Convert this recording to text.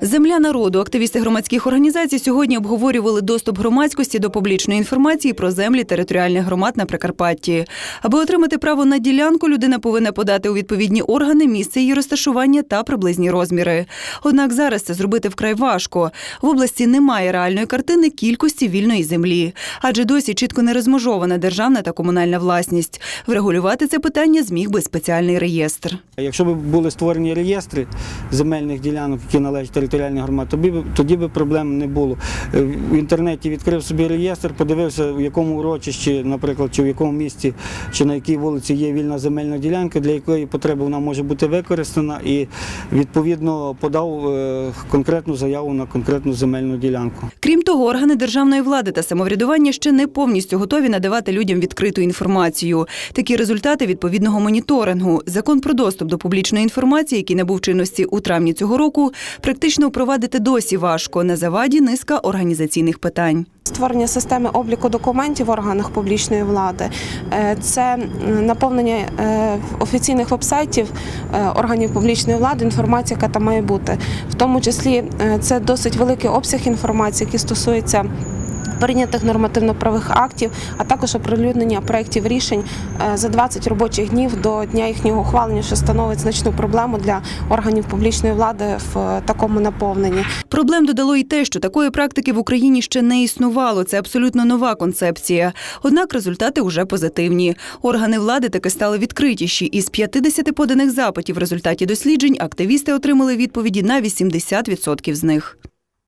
Земля народу. Активісти громадських організацій сьогодні обговорювали доступ громадськості до публічної інформації про землі територіальних громад на Прикарпатті. Аби отримати право на ділянку, людина повинна подати у відповідні органи місце її розташування та приблизні розміри. Однак зараз це зробити вкрай важко. В області немає реальної картини кількості вільної землі, адже досі чітко не розмежована державна та комунальна власність. Врегулювати це питання зміг би спеціальний реєстр. Якщо б були створені реєстри земельних ділянок, які належать територіальній громаді, тоді б тоді б проблем не було. Е, В інтернеті відкрив собі реєстр, подивився, в якому урочищі, наприклад, чи в якому місті, чи на якій вулиці є вільна земельна ділянка, для якої потреби вона може бути використана, і відповідно подав е, конкретну заяву на конкретну земельну ділянку. Крім того, органи державної влади та самоврядування ще не повністю готові надавати людям відкриту інформацію. Такі результати відповідного моніторингу. Закон про доступ до публічної інформації, який набув чинності у травні цього року, практично впровадити досі важко. На заваді низка організаційних питань. Створення системи обліку документів в органах публічної влади, е, це наповнення е, офіційних вебсайтів е, органів публічної влади, інформація, яка там має бути. В тому числі це досить великий обсяг інформації, який стосується. Прийнятих нормативно-правих актів, а також оприлюднення проєктів рішень е, за 20 робочих днів до дня їхнього ухвалення, що становить значну проблему для органів публічної влади в е, такому наповненні. Проблем додало й те, що такої практики в Україні ще не існувало. Це абсолютно нова концепція. Однак результати вже позитивні. Органи влади таки стали відкритіші. Із 50 поданих запитів в результаті досліджень активісти отримали відповіді на 80% з них.